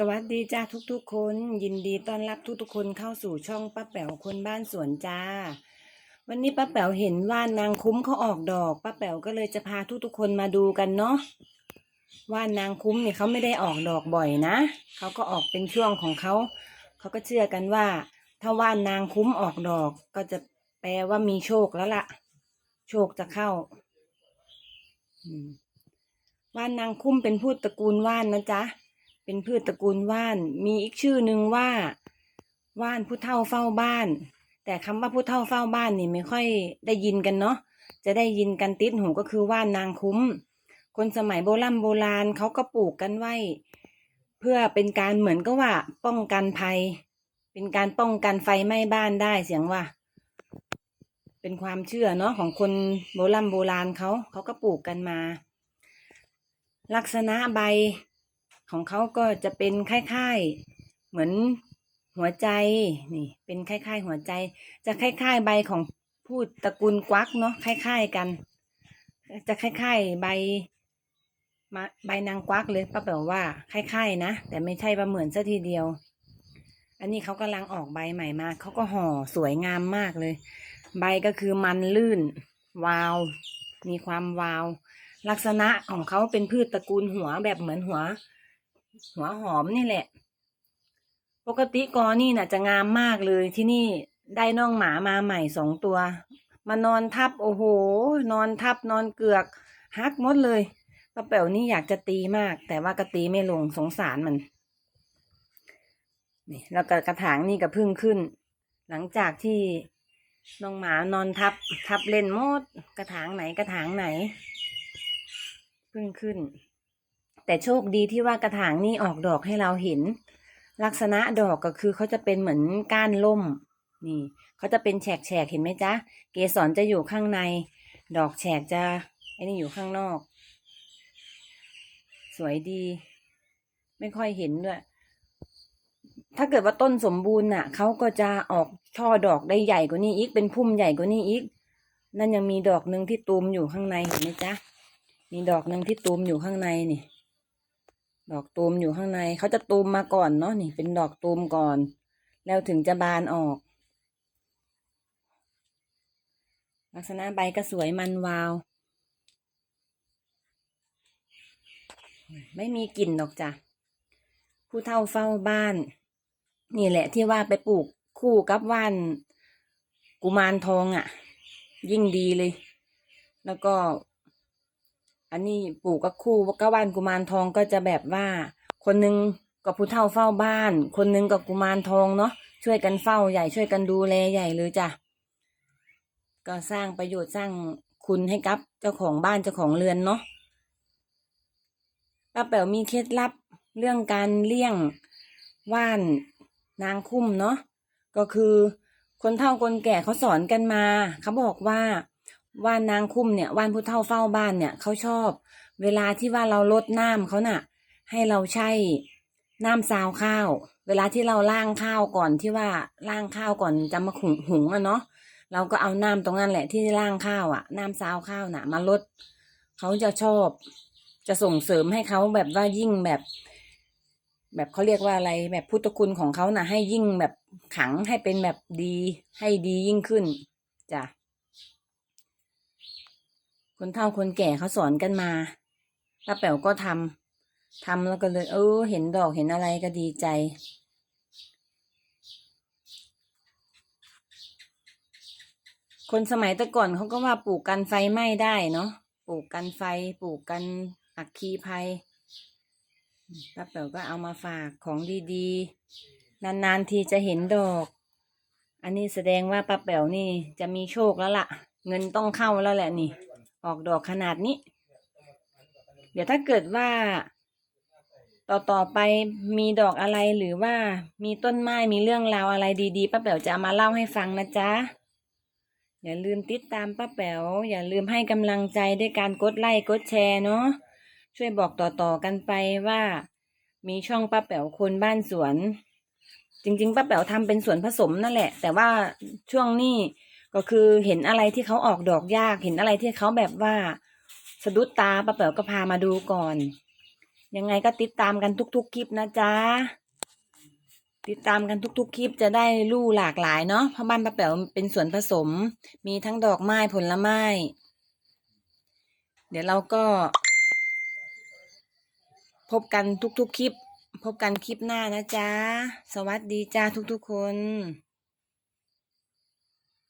สวัสดีจ้าทุกๆ คน ยินดีต้อนรับทุกๆ คนเข้าสู่ช่องป้าแป๋วคนบ้านสวนจ้า วันนี้ป้าแป๋วเห็นว่านางคุ้มเขาออกดอกป้าแป๋วก็เลยจะพาทุกๆ คนมาดูกันเนาะว่านางคุ้มเนี่ยเขาไม่ได้ออกดอกบ่อยนะเขาก็ออกเป็นช่วงของเขาเขาก็เชื่อกันว่า ถ้าว่านางคุ้มออกดอกก็จะแปลว่ามีโชคแล้วล่ะ โชคจะเข้าว่านนางคุ้มเป็นพืชตระกูลว่านนะจ๊ะ เป็นพืชตระกูลว่าน มีอีกชื่อหนึ่งว่า ว่านผู้เฒ่าเฝ้าบ้าน แต่คำว่าผู้เฒ่าเฝ้าบ้านนี่ไม่ค่อยได้ยินกันเนาะ จะได้ยินกันติดหูก็คือว่านนางคุ้ม คนสมัยโบราณโบราณเขาก็ปลูกกันไว้ เพื่อเป็นการเหมือนก็ว่า ป้องกันภัย เป็นการป้องกันไฟไหม้บ้านได้เสียงว่า เป็นความเชื่อเนาะของคนโบราณโบราณเขาเขาก็ปลูกกันมา ลักษณะใบ ของเขาก็จะเป็นคล้ายๆเหมือนหัวใจนี่เป็นคล้ายๆหัวใจ จะคล้ายๆใบของพูดตระกูลกวักเนาะคล้ายๆกัน จะคล้ายๆใบมาใบนางกวักเลยป้าแป๋ว่าคล้ายๆนะ แต่ไม่ใช่ว่าเหมือนซะทีเดียว อันนี้เขากำลังออกใบใหม่มาเขาก็ห่อสวยงามมากเลย ใบก็คือมันลื่น วาว มีความวาว ลักษณะของเขาเป็นพืชตระกูลหัวแบบเหมือนหัว หัวหอมนี่แหละ ปกติกอนี่น่ะจะงามมากเลยที่นี่ได้น้องหมามาใหม่สองตัว มานอนทับโอ้โห นอนทับนอนเกือกฮักหมดเลยป้าแป๋วนี่อยากจะตีมาก แต่ว่าก็ตีไม่ลงสงสารมันนี่แล้วก็กระถางนี่ก็พึ่งขึ้น หลังจากที่น้องหมานอนทับ ทับเล่นมด กระถางไหนกระถางไหน พึ่งขึ้น แต่โชคดีที่ว่ากระถางนี่ออกดอกให้เราเห็น ลักษณะดอกก็คือเขาจะเป็นเหมือนก้านล่ม นี่เขาจะเป็นแฉกแฉกเห็นไหมจ๊ะ เกสรจะอยู่ข้างใน ดอกแฉกจะไอ้นี่อยู่ข้างนอก สวยดี ไม่ค่อยเห็นด้วยถ้าเกิดว่าต้นสมบูรณ์น่ะเขาก็จะออกช่อดอกได้ใหญ่กว่านี้อีก เป็นพุ่มใหญ่กว่านี้อีก นั่นยังมีดอกหนึ่งที่ตูมอยู่ข้างในเห็นไหมจ๊ะ มีดอกหนึ่งที่ตูมอยู่ข้างในนี่ ดอกตูมอยู่ข้างในเขาจะตูมมาก่อนเนาะนี่เป็นดอกตูมก่อน แล้วถึงจะบานออก ลักษณะใบก็สวยมันวาว ไม่มีกลิ่นหรอกจ้ะผู้เฒ่าเฝ้าบ้าน นี่แหละที่ว่าไปปลูกคู่กับว่านกุมารทองอะ่ะ ยิ่งดีเลย แล้วก็ อันนี้ปลูกกับคู่กับว่านกุมารทองก็จะแบบว่า คนหนึงกับผู้เฒ่าเฝ้าบ้าน คนหนึงกับกุมารทองเนาะช่วยกันเฝ้าใหญ่ช่วยกันดูแลใหญ่เลยจ้ะก็สร้างประโยชน์สร้างคุณให้กับเจ้าของบ้านเจ้าของเรือนเนาะป้าแป๋วมีเคล็ดลับเรื่องการเลี้ยงว่านนางคุ้มเนาะก็คือคนเฒ่าคนแก่เขาสอนกันมาเขาบอกว่า ว่านนางคุ้มเนี่ยว่านผู้เฒ่าเฝ้าบ้านเนี่ยเขาชอบ เวลาที่ว่าเราลดน้ำเขาน่ะ ให้เราใช้น้ำซาวข้าว เวลาที่เราล่างข้าวก่อนที่ว่าล่างข้าวก่อนจะมาหุงหุงอะเนาะเราก็เอาน้ำตรงนั้นแหละที่ล่างข้าวอะน้ำซาวข้าวน่ะ มาลดเขาจะชอบ จะส่งเสริมให้เขาแบบว่ายิ่งแบบ แบบเขาเรียกว่าอะไรแบบพุทธคุณของเขาน่ะ ให้ยิ่งแบบขังให้เป็นแบบดี ให้ดียิ่งขึ้นจ้ะ คนเฒ่าคนแก่เขาสอนกันมาป้าแป๋วก็ทำทำแล้วก็เลย เออ เห็นดอกเห็นอะไรก็ดีใจคนสมัยแต่ก่อนเขาก็ว่าปลูกกันไฟไหม้ได้เนาะ ปลูกกันไฟ ปลูกกันอัคคีภัยป้าแป๋วก็เอามาฝากของดีๆ นานๆทีจะเห็นดอก อันนี้แสดงว่าป้าแป๋วนี่จะมีโชคแล้วล่ะ เงินต้องเข้าแล้วแหละนี่ ออกดอกขนาดนี้ เดี๋ยวถ้าเกิดว่า ต่อต่อไปมีดอกอะไรหรือว่ามีต้นไม้มีเรื่องราวอะไรดีๆป้าแป๋วจะมาเล่าให้ฟังนะจ๊ะอย่าลืมติดตามป้าแป๋วอย่าลืมให้กำลังใจด้วยการกดไลค์กดแชร์เนาะช่วยบอกต่อๆกันไปว่า มีช่องป้าแป๋วคนบ้านสวน จริง ๆป้าแป๋วทำเป็นสวนผสมนั่นแหละ แต่ว่าช่วงนี้ ก็คือเห็นอะไรที่เขาออกดอกยากเห็นอะไรที่เขาแบบว่าสะดุดตาป้าแป๋วก็พามาดูก่อน ยังไงก็ติดตามกันทุกๆคลิปนะจ๊ะติดตามกันทุกๆ คลิปจะได้ลู่หลากหลายเนาะเพราะบ้านป้าแป๋วเป็นส่วนผสม มีทั้งดอกไม้ผลไม้ เดี๋ยวเราก็ พบกันทุกๆ คลิป พบกันคลิปหน้านะจ๊ะ สวัสดีจ้าทุกๆ คน